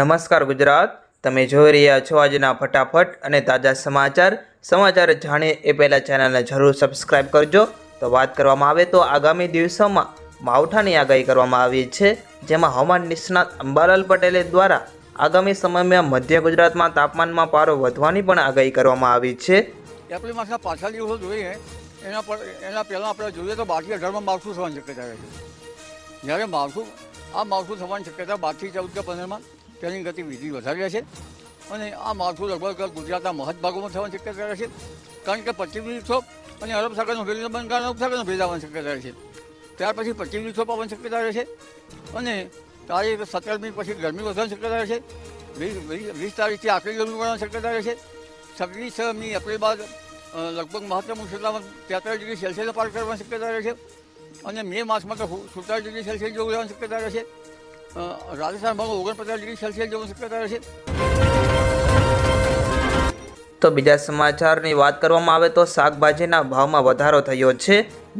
નમસ્કાર ગુજરાત. તમે જોઈ રહ્યા છો આજના ફટાફટ અને તાજા સમાચાર. સમાચાર જાણે એ પહેલાં ચેનલને જરૂર સબસ્ક્રાઇબ કરજો. તો વાત કરવામાં આવે તો આગામી દિવસોમાં માવઠાની આગાહી કરવામાં આવી છે, જેમાં હવામાન નિષ્ણાત અંબાલાલ પટેલે દ્વારા આગામી સમયમાં મધ્ય ગુજરાતમાં તાપમાનમાં પારો વધવાની પણ આગાહી કરવામાં આવી છે. એપ્રિલ માસના પાછલા દિવસો જોઈએ, એના પર, એના પહેલાં આપણે જોઈએ તો બાકી અઢારમાં માવઠું થવાની શક્યતા રહે છે. જ્યારે માવઠું, આ માવઠું થવાની શક્યતા બાકી ચૌદ કે પંદરમાં તેની ગતિવિધિ વધારે રહેશે અને આ માળખું લગભગ ગુજરાતના મહદ ભાગોમાં થવાની શક્યતા રહેશે. કારણ કે પશ્ચિમ વિક્ષોભ અને અરબ સાગરનો ભેજ બંગાળના ઉપસાગરનો ભેદ આવવાની શક્યતા રહેશે. ત્યાર પછી પશ્ચિમ વિક્ષોભ આવવાની શક્યતા રહેશે અને તારીખ સત્તરમી પછી ગરમી વધવાની શક્યતા રહેશે. વીસ વીસ- વીસ તારીખથી આખરી ગરમી પડવાની શક્યતા રહેશે. છવ્વીસમી એપ્રિલ બાદ લગભગ મહત્તમ ઉષ્ણતામાં તેતાલીસ ડિગ્રી સેલ્સિયસ પાર કરવાની શક્યતા રહેશે. અને મે માસમાં તો સુડતાલીસ ડિગ્રી સેલ્સિયસ જેવું રહેવાની શક્યતા રહેશે. રાજસ્થાનમાં ઓગણપચાસ ડિગ્રી સેલ્સિયસ જેવું શક્યતા રહેશે. તો બીજા સમાચારની વાત કરવામાં આવે તો શાકભાજીના ભાવમાં વધારો થયો છે,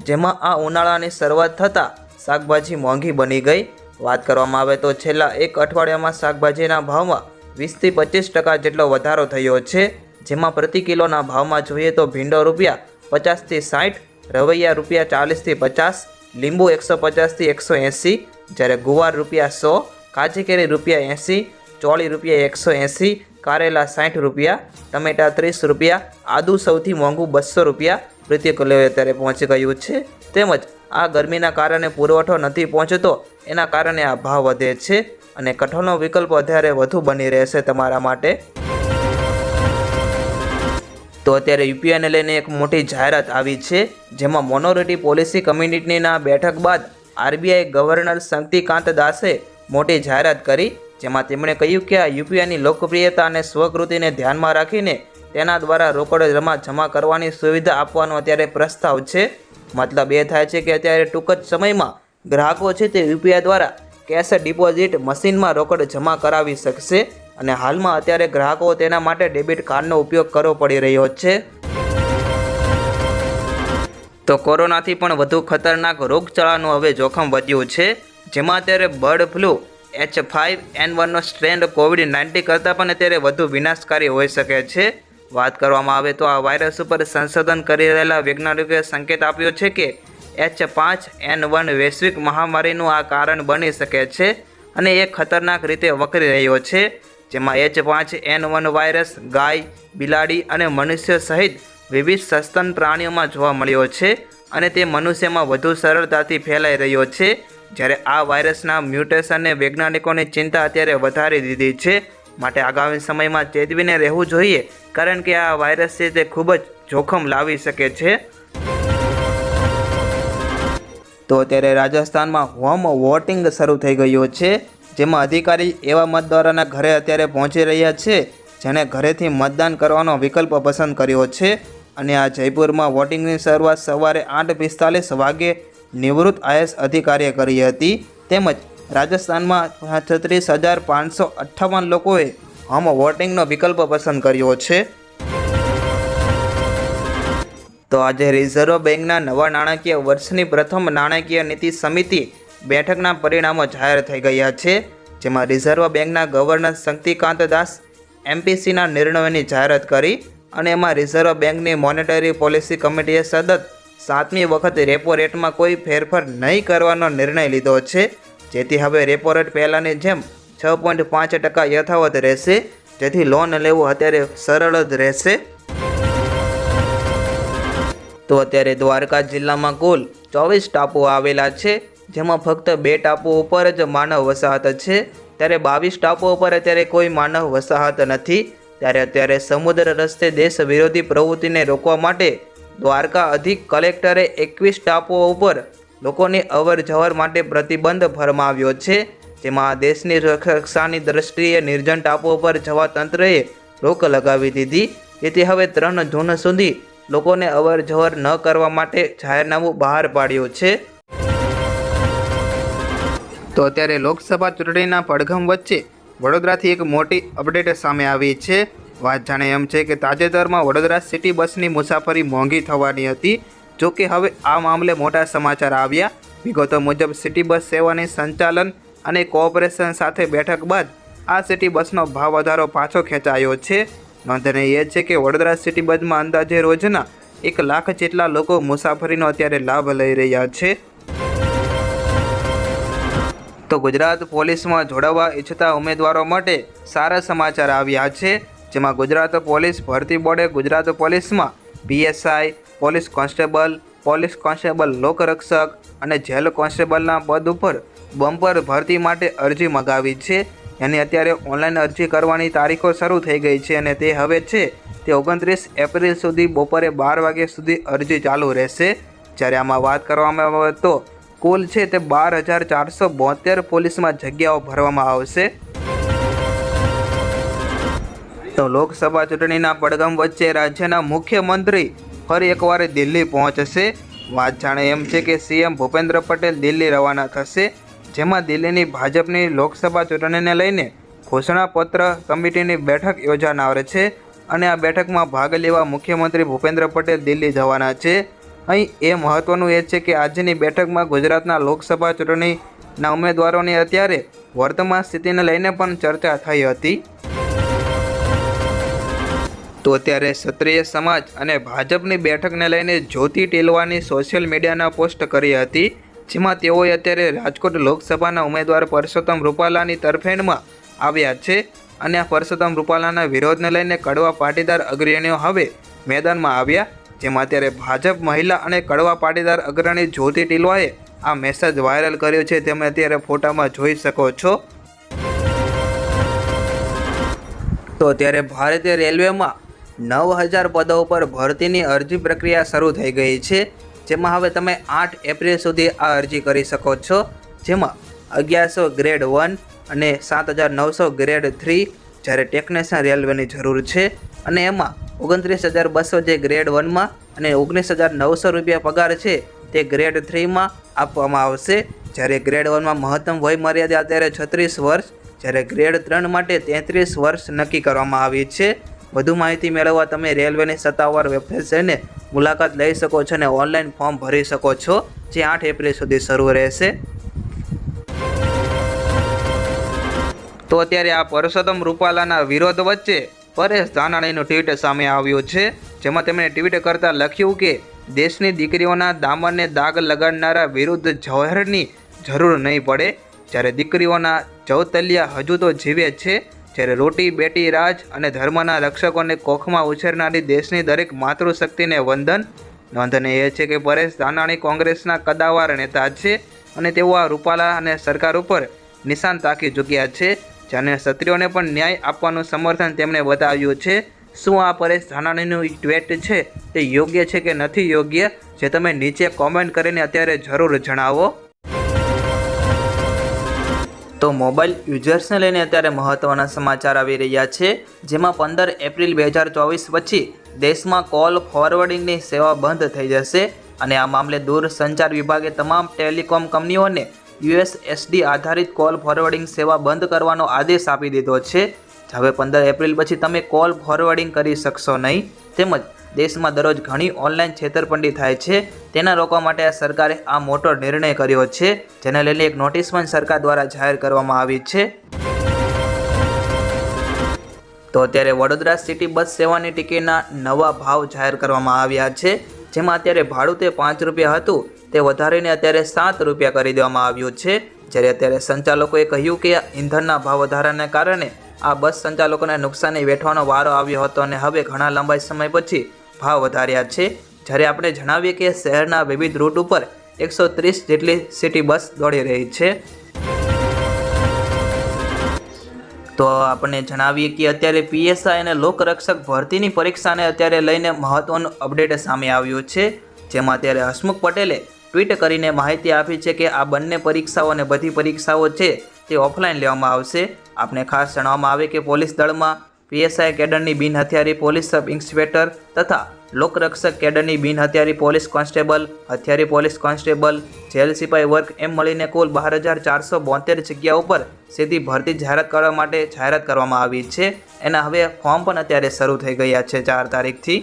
જેમાં આ ઉનાળાની શરૂઆત થતાં શાકભાજી મોંઘી બની ગઈ. વાત કરવામાં આવે તો છેલ્લા એક અઠવાડિયામાં શાકભાજીના ભાવમાં વીસથી પચીસ ટકા જેટલો વધારો થયો છે, જેમાં પ્રતિ કિલોના ભાવમાં જોઈએ તો ભીંડો રૂપિયા પચાસથી સાઠ, રવૈયા રૂપિયા ચાલીસથી પચાસ, લીંબુ એકસો પચાસથી એકસો એંસી જ્યારે ગુવાર રૂપિયા સો કાચી કેરી રૂપિયા એંસી, ચોળી રૂપિયા એકસો એંસી, કારેલા સાઠ રૂપિયા, ટમેટા ત્રીસ રૂપિયા, આદુ સૌથી મોંઘું બસો રૂપિયા પ્રતિ કિલો અત્યારે પહોંચી ગયું છે. તેમજ આ ગરમીના કારણે પુરવઠો નથી પહોંચતો, એના કારણે આ ભાવ વધે છે અને કઠોળનો વિકલ્પ વધારે વધુ બની રહેશે તમારા માટે. તો અત્યારે યુપીઆઈને લઈને એક મોટી જાહેરાત આવી છે, જેમાં મોનોરિટી પોલિસી કમ્યુનિટીના બેઠક બાદ આરબીઆઈ ગવર્નર શક્તિકાંત દાસે મોટી જાહેરાત કરી, જેમાં તેમણે કહ્યું કે આ યુપીઆઈની લોકપ્રિયતા અને સ્વકૃતિને ધ્યાનમાં રાખીને તેના દ્વારા રોકડ જમા જમા કરવાની સુવિધા આપવાનો અત્યારે પ્રસ્તાવ છે. મતલબ એ થાય છે કે અત્યારે ટૂંક જ સમયમાં ગ્રાહકો છે તે યુપીઆઈ દ્વારા કેશ ડિપોઝિટ મશીનમાં રોકડ જમા કરાવી શકશે અને હાલમાં અત્યારે ગ્રાહકો તેના માટે ડેબિટ કાર્ડનો ઉપયોગ કરવો પડી રહ્યો છે. તો કોરોનાથી પણ વધુ ખતરનાક રોગચાળાનું હવે જોખમ વધ્યું છે, જેમાં અત્યારે bird flu, H five N વનનો strand Covid nineteen કરતાં પણ અત્યારે વધુ વિનાશકારી હોઈ શકે છે. વાત કરવામાં આવે તો આ વાયરસ ઉપર સંશોધન કરી રહેલા વૈજ્ઞાનિકોએ સંકેત આપ્યો છે કે એચ પાંચ એન વન વૈશ્વિક મહામારીનું આ કારણ બની શકે છે અને એ ખતરનાક રીતે વકરી રહ્યો છે, જેમાં એચ પાંચ એન વન વાયરસ, ગાય, બિલાડી અને મનુષ્ય સહિત વિવિધ સસ્તન પ્રાણીઓમાં જોવા મળ્યો છે અને તે મનુષ્યમાં વધુ સરળતાથી ફેલાઈ રહ્યો છે. જ્યારે આ વાયરસના મ્યુટેશનને વૈજ્ઞાનિકોની ચિંતા અત્યારે વધારી દીધી છે. માટે આગામી સમયમાં ચેતવીને રહેવું જોઈએ, કારણ કે આ વાયરસ છે તે ખૂબ જ જોખમ લાવી શકે છે. તો અત્યારે રાજસ્થાનમાં હોમ વોટિંગ શરૂ થઈ ગયું છે, જેમાં અધિકારી એવા મતદારોના ઘરે અત્યારે પહોંચી રહ્યા છે, જેણે ઘરેથી મતદાન કરવાનો વિકલ્પ પસંદ કર્યો છે. અને આ જયપુરમાં વોટિંગની શરૂઆત સવારે આઠ પિસ્તાલીસ વાગે નિવૃત્ત આઈએસ અધિકારીએ કરી હતી. તેમજ રાજસ્થાનમાં છત્રીસ હજાર પાંચસો અઠ્ઠાવન લોકોએ હોમ વોટિંગનો વિકલ્પ પસંદ કર્યો છે. તો આજે રિઝર્વ બેંકના નવા નાણાકીય વર્ષની પ્રથમ નાણાકીય નીતિ સમિતિ બેઠકના પરિણામો જાહેર થઈ ગયા છે. જેમાં રિઝર્વ બેંકના ગવર્નર શક્તિકાંત દાસ, એમપીસીના નિર્ણયોની જાહેરાત કરી અને એમાં રિઝર્વ બેંકની મોનેટરી પોલિસી કમિટીએ સતત સાતમી વખત રેપો રેટમાં કોઈ ફેરફાર નહીં કરવાનો નિર્ણય લીધો છે. જેથી હવે રેપો રેટ પહેલાંની જેમ છ પોઈન્ટ પાંચ ટકા યથાવત રહેશે. જેથી લોન લેવું અત્યારે સરળ જ રહેશે. તો અત્યારે દ્વારકા જિલ્લામાં કુલ ચોવીસ ટાપુઓ આવેલા છે. જેમાં ફક્ત બે ટાપુઓ ઉપર જ માનવ વસાહત છે. ત્યારે બાવીસ ટાપુઓ પર અત્યારે કોઈ માનવ વસાહત નથી. ત્યારે અત્યારે સમુદ્ર રસ્તે દેશ વિરોધી પ્રવૃત્તિને રોકવા માટે દ્વારકા અધિક કલેક્ટરે એકવીસ ટાપુઓ ઉપર લોકોની અવર જવર માટે પ્રતિબંધ ફરમાવ્યો છે. જેમાં દેશની રક્ષાની દ્રષ્ટિએ નિર્જન ટાપુઓ પર જવા તંત્રએ રોક લગાવી દીધી. જેથી હવે ત્રણ જૂન સુધી લોકોને અવર જવર ન કરવા માટે જાહેરનામું બહાર પાડ્યું છે. તો અત્યારે લોકસભા ચૂંટણીના પડઘમ વચ્ચે વડોદરાથી એક મોટી અપડેટ સામે આવી છે. વાત જાણે એમ છે કે તાજેતરમાં વડોદરા સિટી બસની મુસાફરી મોંઘી થવાની હતી. જો કે હવે આ મામલે મોટા સમાચાર આવ્યા. વિગતો મુજબ સિટી બસ સેવાની સંચાલન અને કોઓપરેશન સાથે બેઠક બાદ આ સિટી બસનો ભાવ વધારો પાછો ખેંચાયો છે. નોંધનીય છે કે વડોદરા સિટી બસમાં અંદાજે રોજના એક લાખ જેટલા લોકો મુસાફરીનો અત્યારે લાભ લઈ રહ્યા છે. તો ગુજરાત પોલીસમાં જોડાવા ઈચ્છતા ઉમેદવારો માટે સારા સમાચાર આવ્યા છે, જેમાં ગુજરાત પોલીસ ભરતી બોર્ડે ગુજરાત પોલીસમાં PSI, police constable police constable લોકરક્ષક અને જેલ કોન્સ્ટેબલના પદ ઉપર બમ્પર ભરતી માટે અરજી મગાવી છે. એની અત્યારે ઓનલાઈન અરજી કરવાની તારીખો શરૂ થઈ ગઈ છે અને તે હવે છે તે ઓગણત્રીસ એપ્રિલ સુધી બપોરે બાર વાગ્યા સુધી અરજી ચાલુ રહેશે. જ્યારે આમાં વાત કરવામાં આવે તો કુલ છે તે બાર હજાર ચારસો બોતેર પોલીસમાં જગ્યાઓ ભરવામાં આવશે. તો લોકસભા ચૂંટણીના પડગમ વચ્ચે રાજ્યના મુખ્યમંત્રી ફરી એકવાર દિલ્હી પહોંચશે. વાત જાણે એમ છે કે સીએમ ભૂપેન્દ્ર પટેલ દિલ્હી રવાના થશે, જેમાં દિલ્હીની ભાજપની લોકસભા ચૂંટણીને લઈને ઘોષણાપત્ર કમિટીની બેઠક યોજાનાર છે અને આ બેઠકમાં ભાગ લેવા મુખ્યમંત્રી ભૂપેન્દ્ર પટેલ દિલ્હી જવાના છે. અહીં એ મહત્વનું એ છે કે આજની બેઠકમાં ગુજરાતના લોકસભા ચૂંટણીના ઉમેદવારોની અત્યારે વર્તમાન સ્થિતિને લઈને પણ ચર્ચા થઈ હતી. તો અત્યારે ક્ષત્રિય સમાજ અને ભાજપની બેઠકને લઈને જ્યોતિ ટેલવાની સોશિયલ મીડિયાના પોસ્ટ કરી હતી, જેમાં તેઓએ અત્યારે રાજકોટ લોકસભાના ઉમેદવાર પરસોત્તમ રૂપાલાની તરફેણમાં આવ્યા છે અને આ પરસોત્તમ રૂપાલાના વિરોધને લઈને કડવા પાટીદાર અગ્રણીઓ હવે મેદાનમાં આવ્યા જેમાં અત્યારે ભાજપ મહિલા અને કડવા પાટીદાર અગ્રણી જ્યોતિ ટીલવાએ આ મેસેજ વાયરલ કર્યો છે. તમે અત્યારે ફોટામાં જોઈ શકો છો. તો ત્યારે ભારતીય રેલવેમાં નવ હજાર પદો પર ભરતીની અરજી પ્રક્રિયા શરૂ થઈ ગઈ છે. જેમાં હવે તમે આઠ એપ્રિલ સુધી આ અરજી કરી શકો છો. જેમાં અગિયારસો ગ્રેડ વન અને સાત હજાર નવસો ગ્રેડ થ્રી જ્યારે ટેકનિશિયન રેલવેની જરૂર છે. અને એમાં ઓગણત્રીસ હજાર બસો જે ગ્રેડ વનમાં અને ઓગણીસ હજાર નવસો રૂપિયા પગાર છે તે ગ્રેડ થ્રીમાં આપવામાં આવશે. જ્યારે ગ્રેડ વનમાં મહત્તમ વય મર્યાદા અત્યારે છત્રીસ વર્ષ, જ્યારે ગ્રેડ ત્રણ માટે તેત્રીસ વર્ષ નક્કી કરવામાં આવી છે. વધુ માહિતી મેળવવા તમે રેલવેની સત્તાવાર વેબસાઇટ જઈને મુલાકાત લઈ શકો છો અને ઓનલાઈન ફોર્મ ભરી શકો છો, જે આઠ એપ્રિલ સુધી શરૂ રહેશે. તો અત્યારે આ પરસોત્તમ રૂપાલાના વિરોધ વચ્ચે પરેશ ધાનાણીનું ટ્વીટ સામે આવ્યું છે, જેમાં તેમણે ટ્વીટ કરતાં લખ્યું કે, દેશની દીકરીઓના દામનને દાગ લગાડનારા વિરુદ્ધ જવાહરની જરૂર નહીં પડે. જ્યારે દીકરીઓના ચૌતલિયા હજુ તો જીવે છે, જ્યારે રોટી, બેટી, રાજ અને ધર્મના રક્ષકોને કોખમાં ઉછેરનારી દેશની દરેક માતૃશક્તિને વંદન. નોંધનીય એ છે કે પરેશ ધાનાણી કોંગ્રેસના કદાવાર નેતા છે અને તેઓ આ રૂપાલા અને સરકાર ઉપર નિશાન તાકી ચૂક્યા છે. જેને ક્ષત્રિયોને પણ ન્યાય આપવાનું સમર્થન તેમણે બતાવ્યું છે. શું આ પરેશ ધાનાણીનું ટ્વેટ છે? તે યોગ્ય છે કે નથી યોગ્ય? જે તમે નીચે કોમેન્ટ કરીને અત્યારે જરૂર જણાવો. તો મોબાઈલ યુઝર્સને લઈને અત્યારે મહત્ત્વના સમાચાર આવી રહ્યા છે. જેમાં પંદર એપ્રિલ બે હજાર ચોવીસ પછી દેશમાં કોલ ફોરવર્ડિંગની સેવા બંધ થઈ જશે. અને આ મામલે દૂરસંચાર વિભાગે તમામ ટેલિકોમ કંપનીઓને યુએસએસડી આધારિત કોલ ફોરવર્ડિંગ સેવા બંધ કરવાનો આદેશ આપી દીધો છે. હવે પંદર એપ્રિલ પછી તમે કોલ ફોરવર્ડિંગ કરી શકશો નહીં. તેમજ દેશમાં દરરોજ ઘણી ઓનલાઈન છેતરપિંડી થાય છે. તેના રોકવા માટે આ સરકારે આ મોટો નિર્ણય કર્યો છે, જેને લઈને એક નોટિસ પણ સરકાર દ્વારા જાહેર કરવામાં આવી છે. તો અત્યારે વડોદરા સિટી બસ સેવાની ટિકિટના નવા ભાવ જાહેર કરવામાં આવ્યા છે. જેમાં અત્યારે ભાડું તે પાંચ રૂપિયા હતું. તે વધારીને અત્યારે સાત રૂપિયા કરી દેવામાં આવ્યું છે. જ્યારે અત્યારે સંચાલકોએ કહ્યું કે ઇંધણના ભાવ વધારાને કારણે આ બસ સંચાલકોને નુકસાની વેઠવાનો વારો આવ્યો હતો અને હવે ઘણા લંબાઈ સમય પછી ભાવ વધાર્યા છે. જ્યારે આપણે જણાવીએ કે શહેરના વિવિધ રૂટ ઉપર એકસો ત્રીસ જેટલી સિટી બસ દોડી રહી છે. તો આપણે જણાવીએ કે અત્યારે પીએસઆઈ અને લોકરક્ષક ભરતીની પરીક્ષાને અત્યારે લઈને મહત્વનું અપડેટ સામે આવ્યું છે. જેમાં અત્યારે હસમુખ પટેલે ટ્વીટ કરીને માહિતી આપી છે કે આ બંને પરીક્ષાઓ અને બધી પરીક્ષાઓ છે તે ઓફલાઈન લેવામાં આવશે. આપને ખાસ જણાવવામાં આવે કે પોલીસ દળમાં પીએસઆઈ કેડરની બિન હથિયારી પોલીસ સબ ઇન્સ્પેક્ટર તથા લોકરક્ષક કેડરની બિનહથિયારી પોલીસ કોન્સ્ટેબલ, હથિયારી પોલીસ કોન્સ્ટેબલ, જેલ સિપાઈ વર્ક એમ મળીને કુલ બાર હજાર ચારસો બોતેર જગ્યા ઉપર સીધી ભરતી જાહેરાત કરવા માટે જાહેરાત કરવામાં આવી છે. એના હવે ફોર્મ પણ અત્યારે શરૂ થઈ ગયા છે ચાર તારીખથી.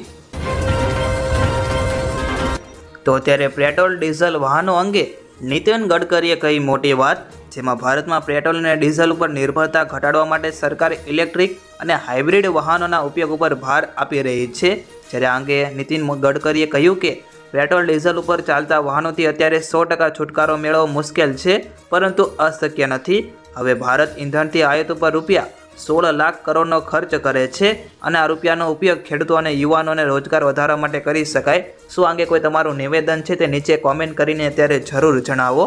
તો અત્યારે પેટ્રોલ, ડીઝલ વાહનો અંગે નીતિન ગડકરીએ કહી મોટી વાત, જેમાં ભારતમાં પેટ્રોલ અને ડીઝલ ઉપર નિર્ભરતા ઘટાડવા માટે સરકાર ઇલેક્ટ્રિક અને હાઇબ્રિડ વાહનોના ઉપયોગ ઉપર ભાર આપી રહી છે. જ્યારે આ અંગે નીતિન ગડકરીએ કહ્યું કે, પેટ્રોલ, ડીઝલ ઉપર ચાલતા વાહનોથી અત્યારે સો ટકા છુટકારો મેળવવો મુશ્કેલ છે, પરંતુ અશક્ય નથી. હવે ભારત ઇંધણથી આયાત ઉપર રૂપિયા સોળ લાખ કરોડનો ખર્ચ કરે છે અને આ રૂપિયાનો ઉપયોગ ખેડૂતો અને યુવાનોને રોજગાર વધારવા માટે કરી શકાય શું આ અંગે કોઈ તમારું નિવેદન છે તે નીચે કોમેન્ટ કરીને અત્યારે જરૂર જણાવો.